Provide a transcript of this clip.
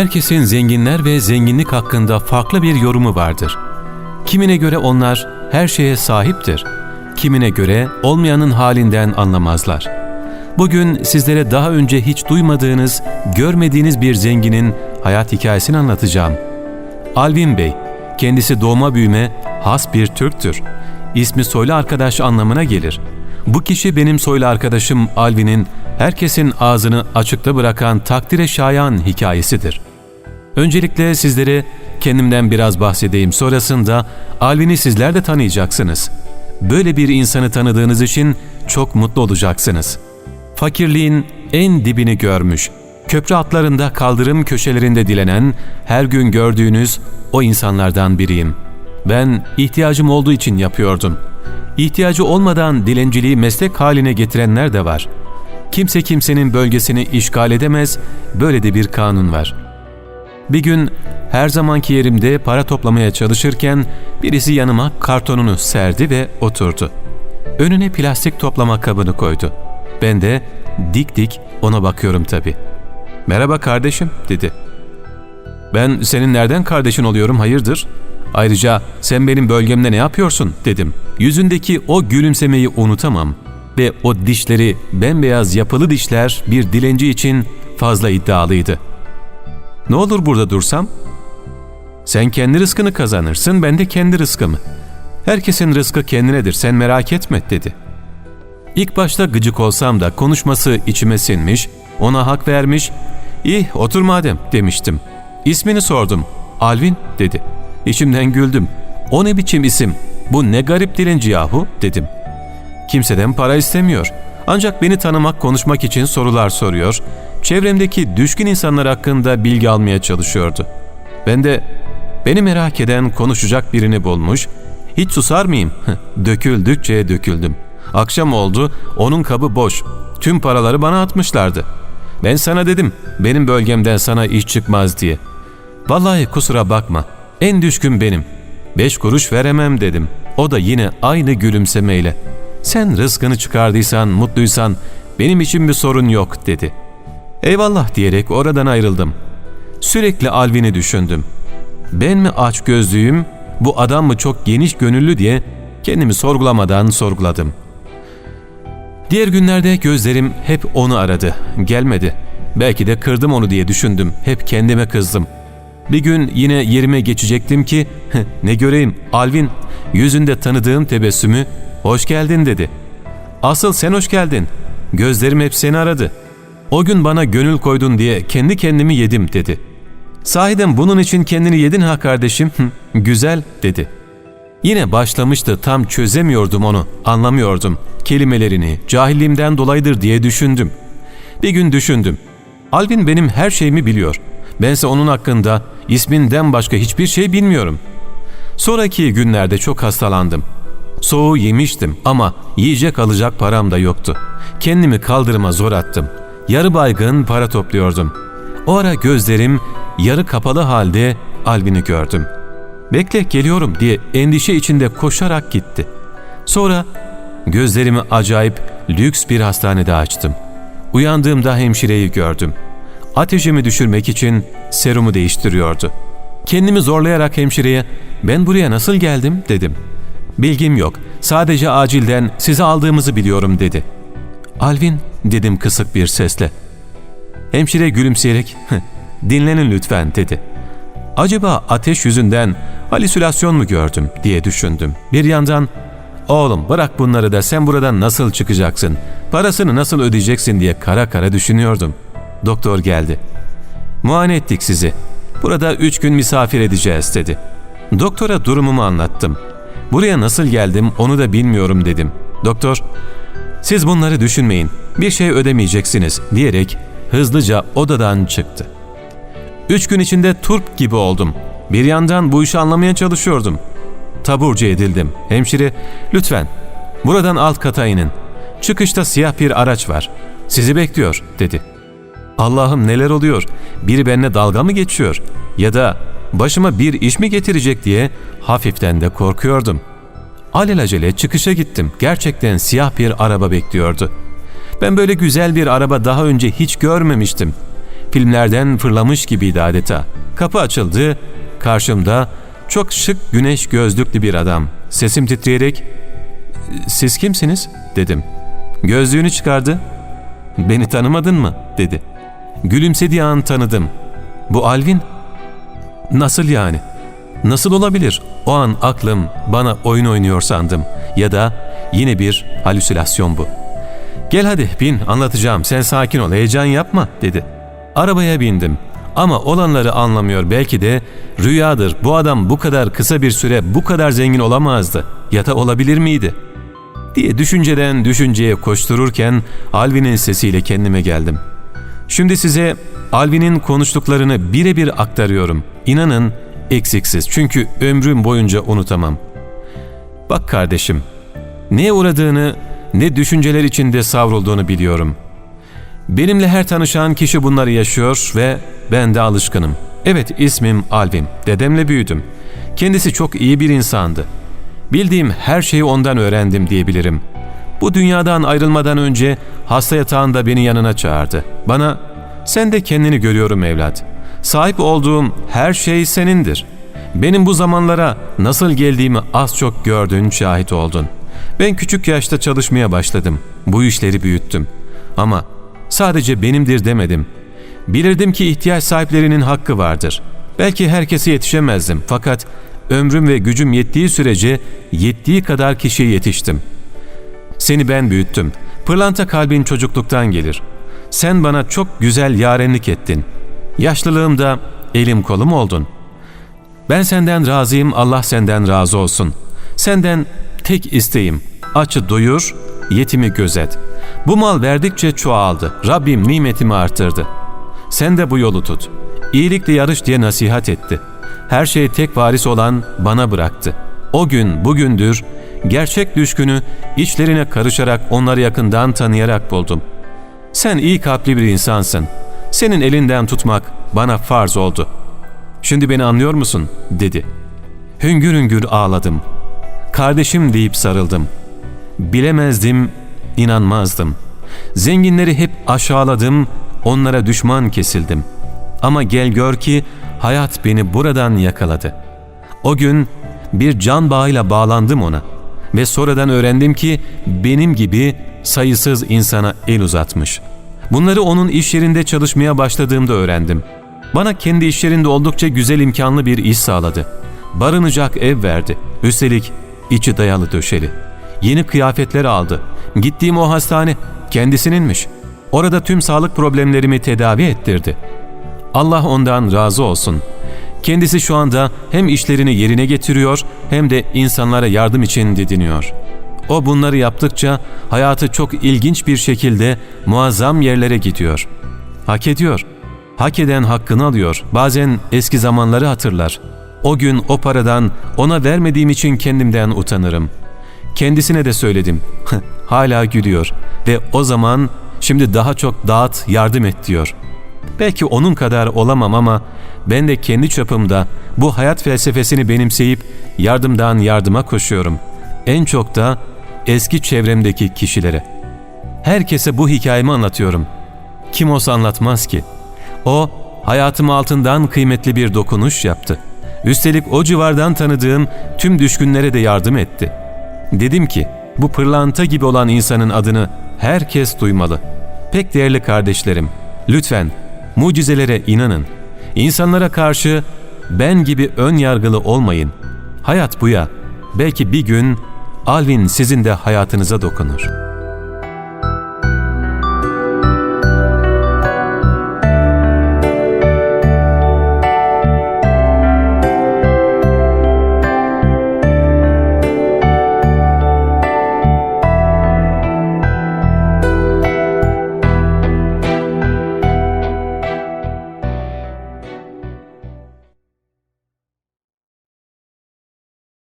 Herkesin zenginler ve zenginlik hakkında farklı bir yorumu vardır. Kimine göre onlar her şeye sahiptir. Kimine göre olmayanın halinden anlamazlar. Bugün sizlere daha önce hiç duymadığınız, görmediğiniz bir zenginin hayat hikayesini anlatacağım. Alvin Bey, kendisi doğma büyüme has bir Türktür. İsmi soylu arkadaş anlamına gelir. Bu kişi benim soylu arkadaşım Alvin'in herkesin ağzını açıkta bırakan takdire şayan hikayesidir. Öncelikle sizlere kendimden biraz bahsedeyim. Sonrasında Alvin'i sizler de tanıyacaksınız. Böyle bir insanı tanıdığınız için çok mutlu olacaksınız. Fakirliğin en dibini görmüş, köprü atlarında kaldırım köşelerinde dilenen, her gün gördüğünüz o insanlardan biriyim. Ben ihtiyacım olduğu için yapıyordum. İhtiyacı olmadan dilenciliği meslek haline getirenler de var. Kimse kimsenin bölgesini işgal edemez, böyle de bir kanun var.'' Bir gün her zamanki yerimde para toplamaya çalışırken birisi yanıma kartonunu serdi ve oturdu. Önüne plastik toplama kabını koydu. Ben de dik dik ona bakıyorum tabii. ''Merhaba kardeşim'' dedi. ''Ben senin nereden kardeşin oluyorum hayırdır? Ayrıca sen benim bölgemde ne yapıyorsun?'' dedim. Yüzündeki o gülümsemeyi unutamam ve o dişleri bembeyaz yapılı dişler bir dilenci için fazla iddialıydı.'' Ne olur burada dursam? Sen kendi rızkını kazanırsın, ben de kendi rızkımı. Herkesin rızkı kendinedir, sen merak etme dedi. İlk başta gıcık olsam da konuşması içime sinmiş, ona hak vermiş, iyi otur madem demiştim. İsmini sordum, Alvin dedi. İçimden güldüm. O ne biçim isim, bu ne garip dilenci yahu dedim. Kimseden para istemiyor. Ancak beni tanımak, konuşmak için sorular soruyor, çevremdeki düşkün insanlar hakkında bilgi almaya çalışıyordu. Ben de beni merak eden konuşacak birini bulmuş, hiç susar mıyım? Döküldükçe döküldüm. Akşam oldu, onun kabı boş. Tüm paraları bana atmışlardı. Ben sana dedim, benim bölgemden sana iş çıkmaz diye. Vallahi kusura bakma, en düşkün benim. Beş kuruş veremem dedim. O da yine aynı gülümsemeyle. Sen rızkını çıkardıysan, mutluysan benim için bir sorun yok dedi. Eyvallah diyerek oradan ayrıldım. Sürekli Alvin'i düşündüm. Ben mi aç gözlüyüm, bu adam mı çok geniş gönüllü diye kendimi sorgulamadan sorguladım. Diğer günlerde gözlerim hep onu aradı. Gelmedi. Belki de kırdım onu diye düşündüm. Hep kendime kızdım. Bir gün yine yerime geçecektim ki ne göreyim Alvin yüzünde tanıdığım tebessümü hoş geldin dedi. Asıl sen hoş geldin. Gözlerim hep seni aradı. O gün bana gönül koydun diye kendi kendimi yedim dedi. Sahiden bunun için kendini yedin ha kardeşim. Güzel dedi. Yine başlamıştı tam çözemiyordum onu, anlamıyordum. Kelimelerini cahilliğimden dolayıdır diye düşündüm. Bir gün düşündüm. Alvin benim her şeyimi biliyor. Bense onun hakkında isminden başka hiçbir şey bilmiyorum. Sonraki günlerde çok hastalandım. Soğuğu yemiştim ama yiyecek alacak param da yoktu. Kendimi kaldırıma zor attım. Yarı baygın para topluyordum. O ara gözlerim yarı kapalı halde Alvin'i gördüm. Bekle geliyorum diye endişe içinde koşarak gitti. Sonra gözlerimi acayip lüks bir hastanede açtım. Uyandığımda hemşireyi gördüm. Ateşimi düşürmek için serumu değiştiriyordu. Kendimi zorlayarak hemşireye ben buraya nasıl geldim dedim. Bilgim yok sadece acilden sizi aldığımızı biliyorum dedi. Alvin dedim kısık bir sesle. Hemşire gülümseyerek dinlenin lütfen dedi. Acaba ateş yüzünden halüsinasyon mu gördüm diye düşündüm. Bir yandan oğlum bırak bunları da sen buradan nasıl çıkacaksın, parasını nasıl ödeyeceksin diye kara kara düşünüyordum. Doktor geldi. Muayene ettik sizi. Burada üç gün misafir edeceğiz dedi. Doktora durumumu anlattım. Buraya nasıl geldim onu da bilmiyorum dedim. Doktor, siz bunları düşünmeyin, bir şey ödemeyeceksiniz diyerek hızlıca odadan çıktı. Üç gün içinde turp gibi oldum. Bir yandan bu işi anlamaya çalışıyordum. Taburcu edildim. Hemşire, lütfen buradan alt kata inin. Çıkışta siyah bir araç var. Sizi bekliyor dedi. Allah'ım neler oluyor? Biri benimle dalga mı geçiyor? Ya da başıma bir iş mi getirecek diye hafiften de korkuyordum. Alelacele çıkışa gittim. Gerçekten siyah bir araba bekliyordu. Ben böyle güzel bir araba daha önce hiç görmemiştim. filmlerden fırlamış gibiydi adeta. Kapı açıldı, karşımda çok şık güneş gözlüklü bir adam. Sesim titreyerek ''Siz kimsiniz?'' dedim. Gözlüğünü çıkardı. ''Beni tanımadın mı?'' dedi. Gülümsediği an tanıdım. ''Bu Alvin?'' ''Nasıl yani?'' Nasıl olabilir? O an aklım bana oyun oynuyor sandım. Ya da yine bir halüsinasyon bu. Gel hadi bin anlatacağım sen sakin ol heyecan yapma dedi. Arabaya bindim. Ama olanları anlamıyor belki de rüyadır bu adam bu kadar kısa bir süre bu kadar zengin olamazdı ya da olabilir miydi? diye düşünceden düşünceye koştururken Alvin'in sesiyle kendime geldim. Şimdi size Alvin'in konuştuklarını birebir aktarıyorum. İnanın eksiksiz çünkü ömrüm boyunca unutamam. Bak kardeşim, neye uğradığını, ne düşünceler içinde savrulduğunu biliyorum. Benimle her tanışan kişi bunları yaşıyor ve ben de alışkınım. Evet ismim Alvin, dedemle büyüdüm. Kendisi çok iyi bir insandı. Bildiğim her şeyi ondan öğrendim diyebilirim. Bu dünyadan ayrılmadan önce hasta yatağında beni yanına çağırdı. Bana, sen de kendini görüyorum evlat. Sahip olduğum her şey senindir. Benim bu zamanlara nasıl geldiğimi az çok gördün, şahit oldun. Ben küçük yaşta çalışmaya başladım. Bu işleri büyüttüm. Ama sadece benimdir demedim. Bilirdim ki ihtiyaç sahiplerinin hakkı vardır. Belki herkese yetişemezdim fakat ömrüm ve gücüm yettiği sürece yettiği kadar kişiye yetiştim. Seni ben büyüttüm. Pırlanta kalbin çocukluktan gelir. Sen bana çok güzel yarenlik ettin. Yaşlılığımda elim kolum oldun. Ben senden razıyım, Allah senden razı olsun. Senden tek isteğim, açı doyur, yetimi gözet. Bu mal verdikçe çoğaldı. Rabbim nimetimi artırdı. Sen de bu yolu tut. İyilikle yarış diye nasihat etti. Her şey tek varis olan bana bıraktı. O gün bugündür gerçek düşkünü içlerine karışarak onları yakından tanıyarak buldum. Sen iyi kalpli bir insansın. Senin elinden tutmak bana farz oldu. Şimdi beni anlıyor musun? dedi. Hüngür hüngür ağladım. Kardeşim deyip sarıldım. Bilemezdim, inanmazdım. Zenginleri hep aşağıladım, onlara düşman kesildim. Ama gel gör ki hayat beni buradan yakaladı. O gün bir can bağıyla bağlandım ona ve sonradan öğrendim ki benim gibi sayısız insana el uzatmış. Bunları onun iş yerinde çalışmaya başladığımda öğrendim. Bana kendi iş yerinde oldukça güzel imkanlı bir iş sağladı. Barınacak ev verdi. Üstelik içi dayalı döşeli. Yeni kıyafetler aldı. Gittiğim o hastane kendisininmiş. Orada tüm sağlık problemlerimi tedavi ettirdi. Allah ondan razı olsun. Kendisi şu anda hem işlerini yerine getiriyor hem de insanlara yardım için didiniyor. O bunları yaptıkça hayatı çok ilginç bir şekilde muazzam yerlere gidiyor. Hak ediyor. Hak eden hakkını alıyor. Bazen eski zamanları hatırlar. O gün o paradan ona vermediğim için kendimden utanırım. Kendisine de söyledim. Hala gülüyor ve o zaman şimdi daha çok dağıt, yardım et diyor. Belki onun kadar olamam ama ben de kendi çapımda bu hayat felsefesini benimseyip yardımdan yardıma koşuyorum. En çok da eski çevremdeki kişilere. Herkese bu hikayemi anlatıyorum. Kim olsa anlatmaz ki. O hayatım altından kıymetli bir dokunuş yaptı. Üstelik o civardan tanıdığım tüm düşkünlere de yardım etti. Dedim ki bu pırlanta gibi olan insanın adını herkes duymalı. Pek değerli kardeşlerim, lütfen mucizelere inanın. İnsanlara karşı ben gibi ön yargılı olmayın. Hayat bu ya. Belki bir gün Alvin sizin de hayatınıza dokunur.''